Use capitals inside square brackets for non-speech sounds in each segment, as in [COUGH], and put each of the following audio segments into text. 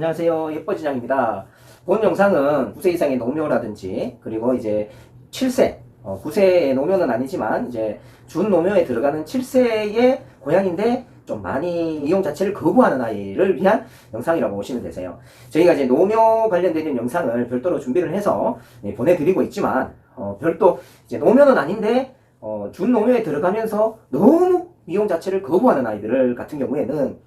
안녕하세요. 예뻐지장입니다. 본 영상은 9세 이상의 노묘라든지 그리고 이제 7세, 어, 9세의 노묘는 아니지만 이제 준 노묘에 들어가는 7세의 고양인데 좀 많이 이용 자체를 거부하는 아이를 위한 영상이라고 보시면 되세요. 저희가 이제 노묘 관련된 영상을 별도로 준비를 해서 네, 보내드리고 있지만 어, 별도 이제 노묘는 아닌데 어, 준 노묘에 들어가면서 너무 이용 자체를 거부하는 아이들 같은 경우에는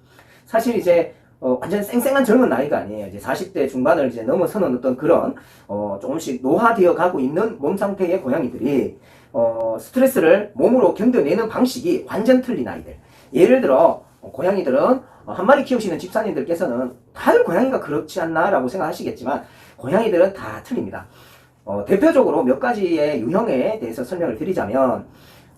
사실 이제 어, 완전 쌩쌩한 젊은 나이가 아니에요. 이제 40대 중반을 이제 넘어서는 어떤 그런, 어, 조금씩 노화되어 가고 있는 몸 상태의 고양이들이, 어, 스트레스를 몸으로 견뎌내는 방식이 완전 틀린 아이들. 예를 들어, 어, 고양이들은, 어, 한 마리 키우시는 집사님들께서는 다들 고양이가 그렇지 않나라고 생각하시겠지만, 고양이들은 다 틀립니다. 어, 대표적으로 몇 가지의 유형에 대해서 설명을 드리자면,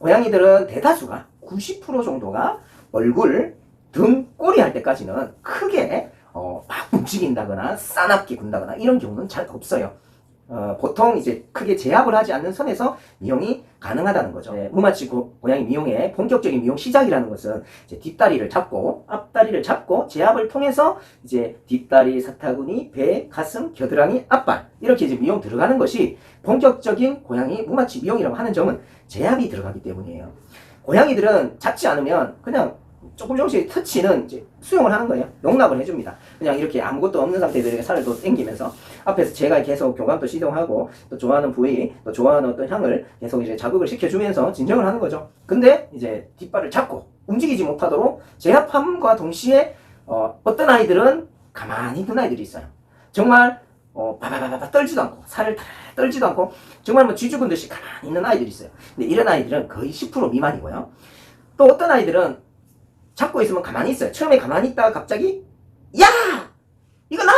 고양이들은 대다수가 90% 정도가 얼굴, 등, 꼬리 할 때까지는 크게 어, 막 움직인다거나 싸납게 군다거나 이런 경우는 잘 없어요. 어, 보통 이제 크게 제압을 하지 않는 선에서 미용이 가능하다는 거죠. 네, 무마치 고, 고양이 미용의 본격적인 미용 시작이라는 것은 이제 뒷다리를 잡고 앞다리를 잡고 제압을 통해서 이제 뒷다리, 사타구니, 배, 가슴, 겨드랑이, 앞발 이렇게 이제 미용 들어가는 것이 본격적인 고양이 무마치 미용이라고 하는 점은 제압이 들어가기 때문이에요. 고양이들은 잡지 않으면 그냥 조금 조금씩 터치는 이제 수용을 하는 거예요. 용납을 해줍니다. 그냥 이렇게 아무것도 없는 상태에서 이렇게 살을 또 당기면서 앞에서 제가 계속 교감도 시도하고 또 좋아하는 부위, 또 좋아하는 어떤 향을 계속 이제 자극을 시켜주면서 진정을 하는 거죠. 근데 이제 뒷발을 잡고 움직이지 못하도록 제압함과 동시에 어, 어떤 아이들은 가만히 있는 아이들이 있어요. 정말 어, 바바바바 떨지도 않고 살을 다 떨지도 않고 정말 뭐 쥐죽은 듯이 가만히 있는 아이들이 있어요. 근데 이런 아이들은 거의 10% 미만이고요. 또 어떤 아이들은 잡고 있으면 가만히 있어요. 처음에 가만히 있다가 갑자기 야! 이거 나!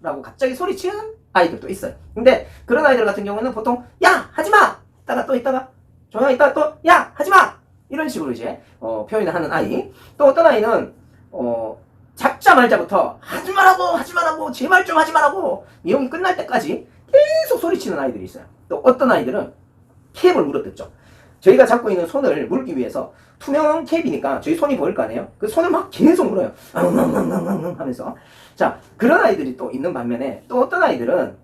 라고 갑자기 소리치는 아이들도 있어요. 근데 그런 아이들 같은 경우는 보통 야! 하지마! 있다가 또 있다가 조용히 있다가 또 야! 하지마! 이런 식으로 이제 어, 표현을 하는 아이. 또 어떤 아이는 어, 잡자 말자부터 하지 말라고 하지 말라고 제발 좀 하지 말라고 미용이 끝날 때까지 계속 소리치는 아이들이 있어요. 또 어떤 아이들은 캡을 물어뜯죠. 저희가 잡고 있는 손을 물기 위해서 투명 캡이니까 저희 손이 보일 거 아니에요? 그 손을 막 계속 물어요. 앙앙앙앙앙 하면서. 자, 그런 아이들이 또 있는 반면에 또 어떤 아이들은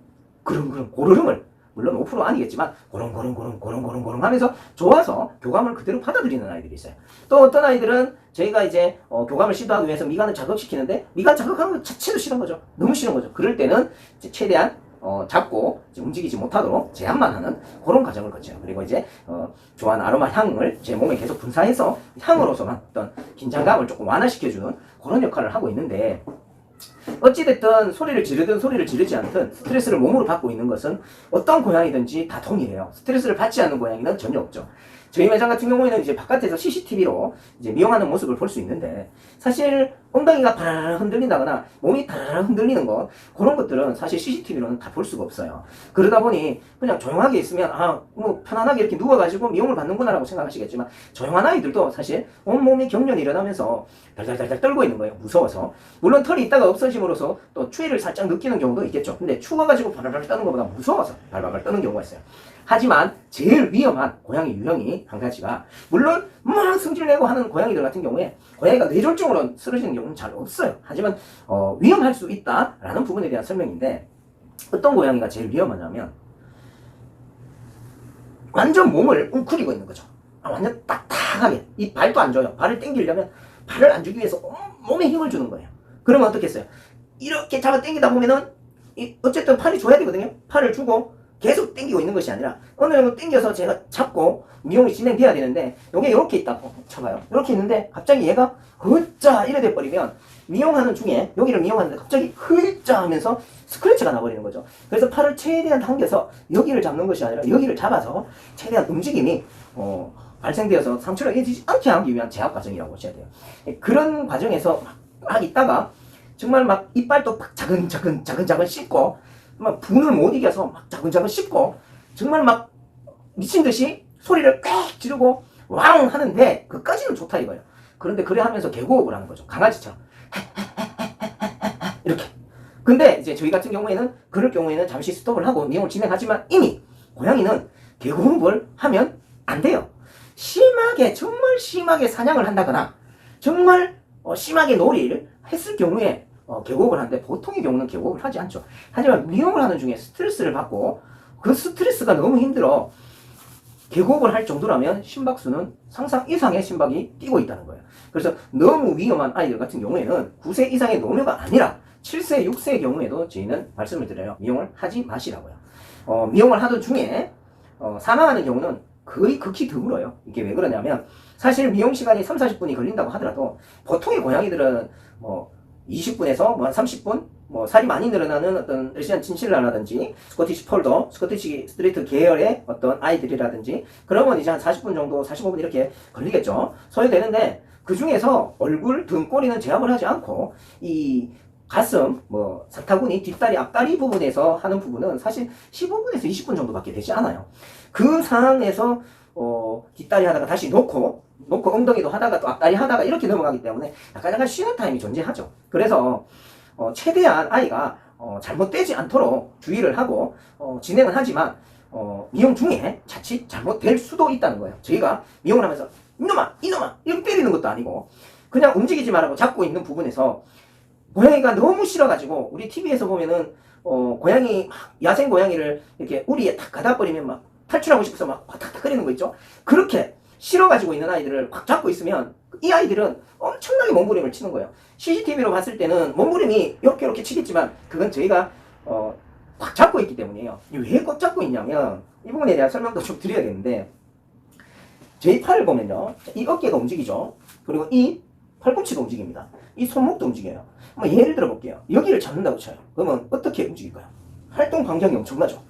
그릉그릉 고르릉을 물론 5% 아니겠지만 고릉고릉고릉 고릉고릉고릉 하면서 좋아서 교감을 그대로 받아들이는 아이들이 있어요. 또 어떤 아이들은 저희가 이제 어, 교감을 시도하기 위해서 미간을 자극시키는데 미간 자극하는 것 자체도 싫은 거죠. 너무 싫은 거죠. 그럴 때는 최대한 어, 잡고 움직이지 못하도록 제한만 하는 그런 과정을 거쳐요. 그리고 이제 어, 좋아하는 아로마 향을 제 몸에 계속 분사해서 향으로서만 어떤 긴장감을 조금 완화시켜주는 그런 역할을 하고 있는데 어찌됐든 소리를 지르든 소리를 지르지 않든 스트레스를 몸으로 받고 있는 것은 어떤 고양이든지 다 동일해요. 스트레스를 받지 않는 고양이는 전혀 없죠. 저희 매장 같은 경우에는 이제 바깥에서 CCTV로 이제 미용하는 모습을 볼 수 있는데 사실 엉덩이가 바라라 흔들린다거나 몸이 바라라 흔들리는 것 그런 것들은 사실 CCTV로는 다 볼 수가 없어요. 그러다 보니 그냥 조용하게 있으면 아 뭐 편안하게 이렇게 누워가지고 미용을 받는구나라고 생각하시겠지만 조용한 아이들도 사실 온몸이 경련이 일어나면서 달달달달 떨고 있는 거예요. 무서워서. 물론 털이 있다가 없어짐으로써 또 추위를 살짝 느끼는 경우도 있겠죠. 근데 추워가지고 바라바라 떠는 것보다 무서워서 발발발 떠는 경우가 있어요. 하지만 제일 위험한 고양이 유형이 한 가지가 물론 막 승질내고 하는 고양이들 같은 경우에 고양이가 뇌졸중으로 쓰러지는 경우는 잘 없어요. 하지만 어, 위험할 수 있다라는 부분에 대한 설명인데 어떤 고양이가 제일 위험하냐면 완전 몸을 웅크리고 있는 거죠. 아, 완전 딱딱하게 이 발도 안 줘요. 발을 당기려면 발을 안 주기 위해서 온 몸에 힘을 주는 거예요. 그러면 어떻겠어요? 이렇게 잡아 당기다 보면은 이 어쨌든 팔이 줘야 되거든요. 팔을 주고 계속 당기고 있는 것이 아니라 어느 정도 당겨서 제가 잡고 미용이 진행돼야 되는데 여기 이렇게 있다고 쳐봐요. 이렇게 있는데 갑자기 얘가 흐짜 이래 돼 버리면 미용하는 중에 여기를 미용하는데 갑자기 흐짜 하면서 스크래치가 나버리는 거죠. 그래서 팔을 최대한 당겨서 여기를 잡는 것이 아니라 여기를 잡아서 최대한 움직임이 어, 발생되어서 상처를 일지 않게 하기 위한 제압 과정이라고 보셔야 돼요. 예, 그런 과정에서 막, 막 있다가 정말 막 이빨도 막 자근자근 자근자근 씹고 막 분을 못 이겨서 막 자근자근 씹고 정말 막 미친 듯이 소리를 꽥 지르고 왕 하는데 그까지는 좋다 이거예요. 그런데 그래 하면서 개고흡을 하는 거죠. 강아지처럼 [LAUGHS] 이렇게. 근데 이제 저희 같은 경우에는 그럴 경우에는 잠시 스톱을 하고 미용을 진행하지만 이미 고양이는 개고흡을 하면 안 돼요. 심하게 정말 심하게 사냥을 한다거나 정말 어, 심하게 놀이를 했을 경우에 어, 계곡을 하는데 보통의 경우는 계곡을 하지 않죠. 하지만 미용을 하는 중에 스트레스를 받고 그 스트레스가 너무 힘들어 계곡을 할 정도라면 심박수는 상상 이상의 심박이 뛰고 있다는 거예요. 그래서 너무 위험한 아이들 같은 경우에는 9세 이상의 노묘가 아니라 7세, 6세의 경우에도 저희는 말씀을 드려요. 미용을 하지 마시라고요. 어, 미용을 하던 중에 어, 사망하는 경우는 거의 극히 드물어요. 이게 왜 그러냐면 사실 미용 시간이 3, 40분이 걸린다고 하더라도 보통의 고양이들은 뭐 20분에서 뭐 한 30분 뭐 살이 많이 늘어나는 어떤 러시안 친실라라든지 스코티시 폴더, 스코티시 스트리트 계열의 어떤 아이들이라든지 그러면 이제 한 40분 정도, 45분 이렇게 걸리겠죠. 소요되는데 그 중에서 얼굴, 등, 꼬리는 제압을 하지 않고 이 가슴, 뭐 사타구니, 뒷다리, 앞다리 부분에서 하는 부분은 사실 15분에서 20분 정도밖에 되지 않아요. 그 상황에서 어, 뒷다리 하다가 다시 놓고 놓고 엉덩이도 하다가 또 앞다리 하다가 이렇게 넘어가기 때문에 약간 약간 쉬는 타임이 존재하죠. 그래서 어, 최대한 아이가 어, 잘못되지 않도록 주의를 하고 어, 진행은 하지만 어, 미용 중에 자칫 잘못될 수도 있다는 거예요. 저희가 미용을 하면서 이놈아 이놈아 이렇게 때리는 것도 아니고 그냥 움직이지 말라고 잡고 있는 부분에서 고양이가 너무 싫어가지고 우리 TV에서 보면은 어, 고양이 야생 고양이를 이렇게 우리에 탁 가다 버리면 막 탈출하고 싶어서 막 탁탁 거리는 거 있죠. 그렇게 싫어가지고 있는 아이들을 꽉 잡고 있으면 이 아이들은 엄청나게 몸부림을 치는 거예요. CCTV로 봤을 때는 몸부림이 이렇게 이렇게 치겠지만 그건 저희가 어, 꽉 잡고 있기 때문이에요. 왜꽉 잡고 있냐면 이 부분에 대한 설명도 좀 드려야겠는데 저희 팔을 보면요. 이 어깨가 움직이죠. 그리고 이 팔꿈치도 움직입니다. 이 손목도 움직여요. 뭐 예를 들어 볼게요. 여기를 잡는다고 쳐요. 그러면 어떻게 움직일까요? 활동 반경이 엄청나죠.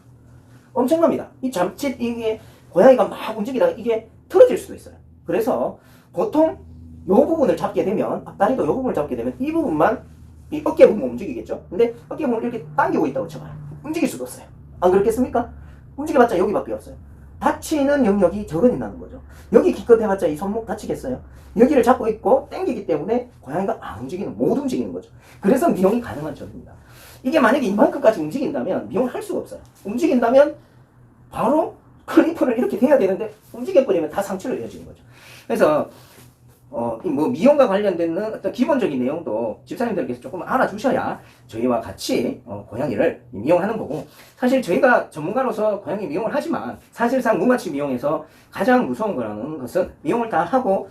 엄청납니다. 이 잠짓 이게 고양이가 막 움직이다가 이게 틀어질 수도 있어요. 그래서 보통 이 부분을 잡게 되면 앞다리도 이 부분을 잡게 되면 이 부분만 이 어깨 부분 움직이겠죠. 근데 어깨 부분을 이렇게 당기고 있다고 쳐봐요. 움직일 수도 없어요. 안 그렇겠습니까? 움직여봤자 여기밖에 없어요. 다치는 영역이 적은이 나는 거죠. 여기 기껏 해봤자 이 손목 다치겠어요. 여기를 잡고 있고 당기기 때문에 고양이가 안 움직이는 못 움직이는 거죠. 그래서 미용이 가능한 점입니다. 이게 만약에 이만큼까지 움직인다면 미용을 할 수가 없어요. 움직인다면 바로 클리퍼를 이렇게 대야 되는데 움직여 버리면 다 상처를 이어지는 거죠. 그래서 어, 이뭐 미용과 관련된 어떤 기본적인 내용도 집사님들께서 조금 알아주셔야 저희와 같이 어, 고양이를 미용하는 거고 사실 저희가 전문가로서 고양이 미용을 하지만 사실상 무마취 미용에서 가장 무서운 거라는 것은 미용을 다 하고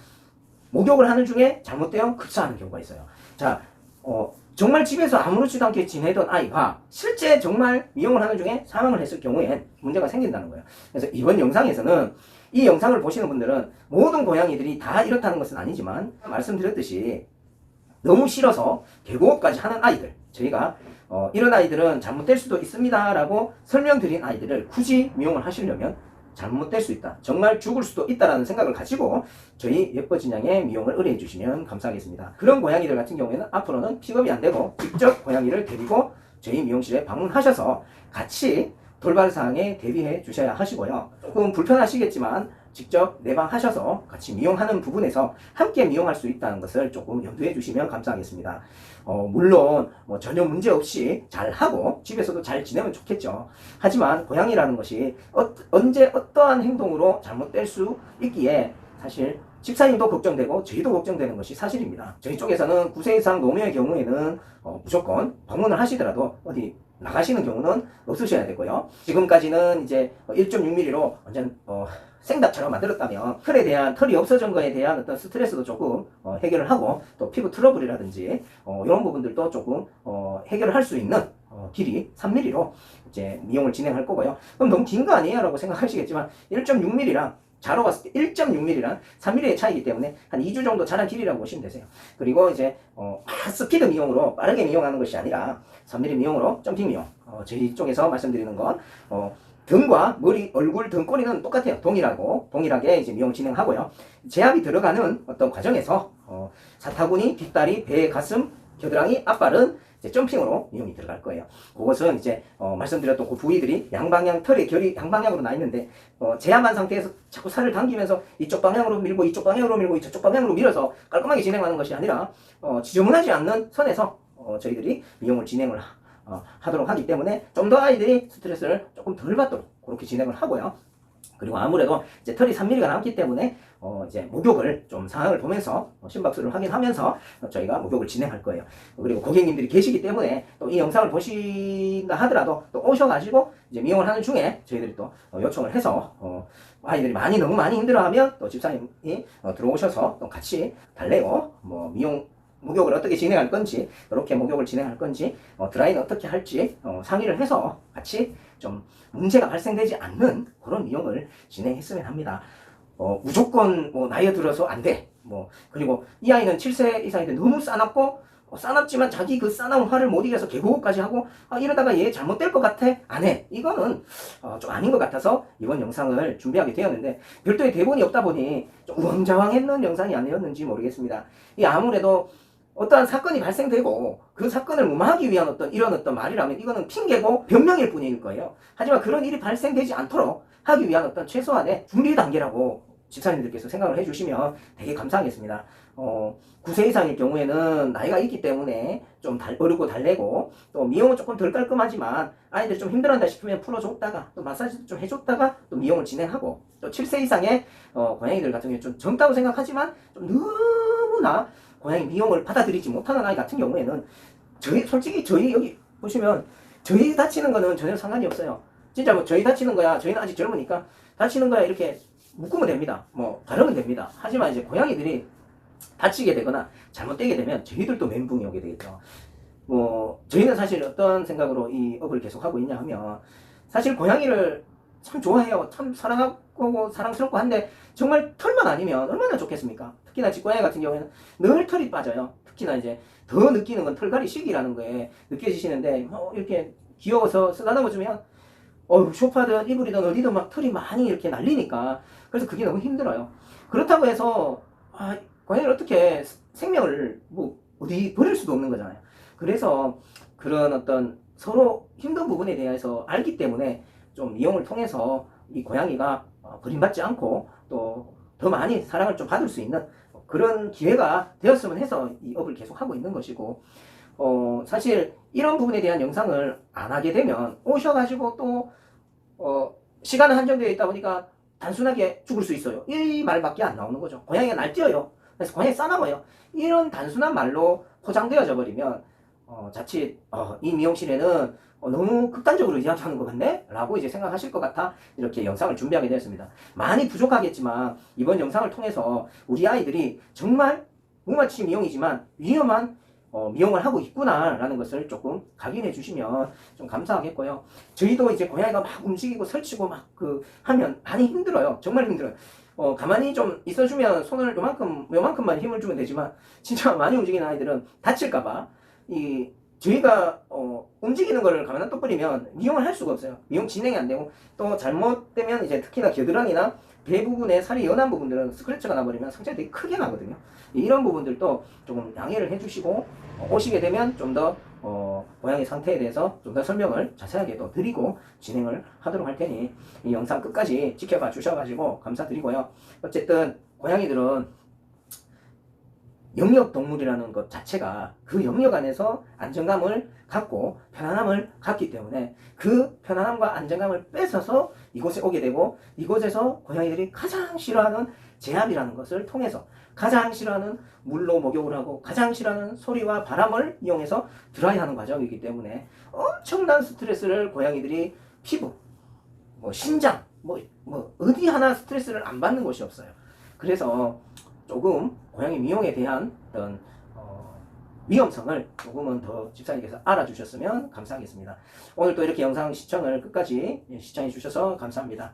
목욕을 하는 중에 잘못되어 급사하는 경우가 있어요. 자, 어, 정말 집에서 아무렇지도 않게 지내던 아이가 실제 정말 미용을 하는 중에 사망을 했을 경우엔 문제가 생긴다는 거예요. 그래서 이번 영상에서는 이 영상을 보시는 분들은 모든 고양이들이 다 이렇다는 것은 아니지만 말씀드렸듯이 너무 싫어서 계곡까지 하는 아이들 저희가 어, 이런 아이들은 잘못될 수도 있습니다 라고 설명드린 아이들을 굳이 미용을 하시려면 잘못될 수 있다. 정말 죽을 수도 있다라는 생각을 가지고 저희 예뻐진 양의 미용을 의뢰해 주시면 감사하겠습니다. 그런 고양이들 같은 경우에는 앞으로는 픽업이 안 되고 직접 고양이를 데리고 저희 미용실에 방문하셔서 같이 돌발 사항에 대비해 주셔야 하시고요. 조금 불편하시겠지만 직접 내방하셔서 같이 미용하는 부분에서 함께 미용할 수 있다는 것을 조금 염두해 주시면 감사하겠습니다. 어, 물론 뭐 전혀 문제 없이 잘 하고 집에서도 잘 지내면 좋겠죠. 하지만 고양이라는 것이 어, 언제 어떠한 행동으로 잘못될 수 있기에 사실 집사님도 걱정되고 저희도 걱정되는 것이 사실입니다. 저희 쪽에서는 9세 이상 노묘의 경우에는 어, 무조건 방문을 하시더라도 어디 나가시는 경우는 없으셔야 되고요. 지금까지는 이제 1.6mm로 완전 어, 생닭처럼 만들었다면 털에 대한 털이 없어진 거에 대한 어떤 스트레스도 조금 어, 해결을 하고 또 피부 트러블이라든지 어, 이런 부분들도 조금 어, 해결을 할 수 있는 어, 길이 3mm로 이제 미용을 진행할 거고요. 그럼 너무 긴 거 아니에요? 라고 생각하시겠지만 1.6mm랑 자로 봤을 때 1.6mm랑 3mm의 차이기 때문에 한 2주 정도 자란 길이라고 보시면 되세요. 그리고 이제 어, 아, 스피드 미용으로 빠르게 미용하는 것이 아니라 3mm 미용으로 점핑 미용. 어, 저희 쪽에서 말씀드리는 건 어, 등과 머리, 얼굴, 등, 꼬리는 똑같아요. 동일하고 동일하게 이제 미용 진행하고요. 제압이 들어가는 어떤 과정에서 어, 사타구니, 뒷다리, 배, 가슴, 겨드랑이, 앞발은 이제 점핑으로 미용이 들어갈 거예요. 그것은 이제 어, 말씀드렸던 그 부위들이 양방향 털의 결이 양방향으로 나 있는데 어, 제압한 상태에서 자꾸 살을 당기면서 이쪽 방향으로 밀고 이쪽 방향으로 밀고 이쪽 방향으로 밀어서 깔끔하게 진행하는 것이 아니라 어, 지저분하지 않는 선에서 어, 저희들이 미용을 진행을 하, 어, 하도록 하기 때문에 좀 더 아이들이 스트레스를 조금 덜 받도록 그렇게 진행을 하고요. 그리고 아무래도 이제 털이 3mm가 남기 때문에 어 이제 목욕을 좀 상황을 보면서 어, 심박수를 확인하면서 어, 저희가 목욕을 진행할 거예요. 그리고 고객님들이 계시기 때문에 또 이 영상을 보신다 하더라도 또 오셔가지고 이제 미용을 하는 중에 저희들이 또 어, 요청을 해서 어, 아이들이 많이 너무 많이 힘들어하면 또 집사님이 어, 들어오셔서 또 같이 달래고 뭐 미용 목욕을 어떻게 진행할 건지 이렇게 목욕을 진행할 건지 어, 드라이는 어떻게 할지 어, 상의를 해서 같이 좀 문제가 발생되지 않는 그런 미용을 진행했으면 합니다. 어, 무조건 뭐 나이에 들어서 안 돼. 뭐 그리고 이 아이는 7세 이상인데 너무 싸납고 어, 싸납지만 자기 그 싸나운 화를 못 이겨서 개고까지 하고 아, 이러다가 얘 잘못될 것 같아 안 해. 이거는 어, 좀 아닌 것 같아서 이번 영상을 준비하게 되었는데 별도의 대본이 없다 보니 좀 우왕좌왕했는 영상이 아니었는지 모르겠습니다. 이 아무래도 어떠한 사건이 발생되고 그 사건을 무마하기 위한 어떤 이런 어떤 말이라면 이거는 핑계고 변명일 뿐일 거예요. 하지만 그런 일이 발생되지 않도록 하기 위한 어떤 최소한의 준비 단계라고 집사님들께서 생각을 해주시면 되게 감사하겠습니다. 어, 9세 이상일 경우에는 나이가 있기 때문에 좀 달, 어르고 달래고 또 미용은 조금 덜 깔끔하지만 아이들 좀 힘들어한다 싶으면 풀어줬다가 또 마사지도 좀 해줬다가 또 미용을 진행하고 또 7세 이상의 어, 고양이들 같은 경우에 좀 젊다고 생각하지만 좀 너무나 고양이 미용을 받아들이지 못하는 아이 같은 경우에는 저희 솔직히 저희 여기 보시면 저희 다치는 거는 전혀 상관이 없어요. 진짜 뭐 저희 다치는 거야 저희는 아직 젊으니까 다치는 거야 이렇게 묶으면 됩니다. 뭐 다루면 됩니다. 하지만 이제 고양이들이 다치게 되거나 잘못되게 되면 저희들도 멘붕이 오게 되겠죠. 뭐 저희는 사실 어떤 생각으로 이 업을 계속 하고 있냐 하면 사실 고양이를 참 좋아해요. 참 사랑하고 사랑스럽고 한데 정말 털만 아니면 얼마나 좋겠습니까? 특히나 집고양이 같은 경우에는 늘 털이 빠져요. 특히나 이제 더 느끼는 건 털갈이 시기라는 거에 느껴지시는데 어, 이렇게 귀여워서 쓰다듬어 주면 어 쇼파든 이불이든 어디든 막 털이 많이 이렇게 날리니까 그래서 그게 너무 힘들어요. 그렇다고 해서 아, 고양이를 어떻게 생명을 뭐 어디 버릴 수도 없는 거잖아요. 그래서 그런 어떤 서로 힘든 부분에 대해서 알기 때문에 좀 미용을 통해서 이 고양이가 어, 버림받지 않고 또 더 많이 사랑을 좀 받을 수 있는 그런 기회가 되었으면 해서 이 업을 계속 하고 있는 것이고 어 사실 이런 부분에 대한 영상을 안 하게 되면 오셔가지고 또 어, 시간은 한정되어 있다 보니까 단순하게 죽을 수 있어요. 이 말밖에 안 나오는 거죠. 고양이가 날뛰어요. 그래서 고양이 싸나워요. 이런 단순한 말로 포장되어져 버리면 어, 자칫 어, 이 미용실에는 어, 너무 극단적으로 이야기하는 것 같네? 라고 이제 생각하실 것 같아 이렇게 영상을 준비하게 되었습니다. 많이 부족하겠지만 이번 영상을 통해서 우리 아이들이 정말 무마치 미용이지만 위험한 어, 미용을 하고 있구나라는 것을 조금 각인해 주시면 좀 감사하겠고요. 저희도 이제 고양이가 막 움직이고 설치고 막 그 하면 많이 힘들어요. 정말 힘들어요. 어, 가만히 좀 있어주면 손을 요만큼, 요만큼만 힘을 주면 되지만, 진짜 많이 움직이는 아이들은 다칠까봐, 이, 저희가, 어, 움직이는 거를 가만 놔둬버리면 미용을 할 수가 없어요. 미용 진행이 안 되고, 또 잘못되면 이제 특히나 겨드랑이나 배 부분에 살이 연한 부분들은 스크래치가 나버리면 상처가 되게 크게 나거든요. 이런 부분들도 조금 양해를 해주시고, 어, 오시게 되면 좀 더, 어, 고양이 상태에 대해서 좀 더 설명을 자세하게 또 드리고 진행을 하도록 할 테니 이 영상 끝까지 지켜봐 주셔가지고 감사드리고요. 어쨌든 고양이들은 영역 동물이라는 것 자체가 그 영역 안에서 안정감을 갖고 편안함을 갖기 때문에 그 편안함과 안정감을 뺏어서 이곳에 오게 되고 이곳에서 고양이들이 가장 싫어하는 제압이라는 것을 통해서 가장 싫어하는 물로 목욕을 하고 가장 싫어하는 소리와 바람을 이용해서 드라이하는 과정이기 때문에 엄청난 스트레스를 고양이들이 피부, 뭐 신장, 뭐, 뭐 어디 하나 스트레스를 안 받는 곳이 없어요. 그래서 조금 고양이 미용에 대한 어떤 어, 위험성을 조금은 더 집사님께서 알아주셨으면 감사하겠습니다. 오늘 또 이렇게 영상 시청을 끝까지 시청해 주셔서 감사합니다.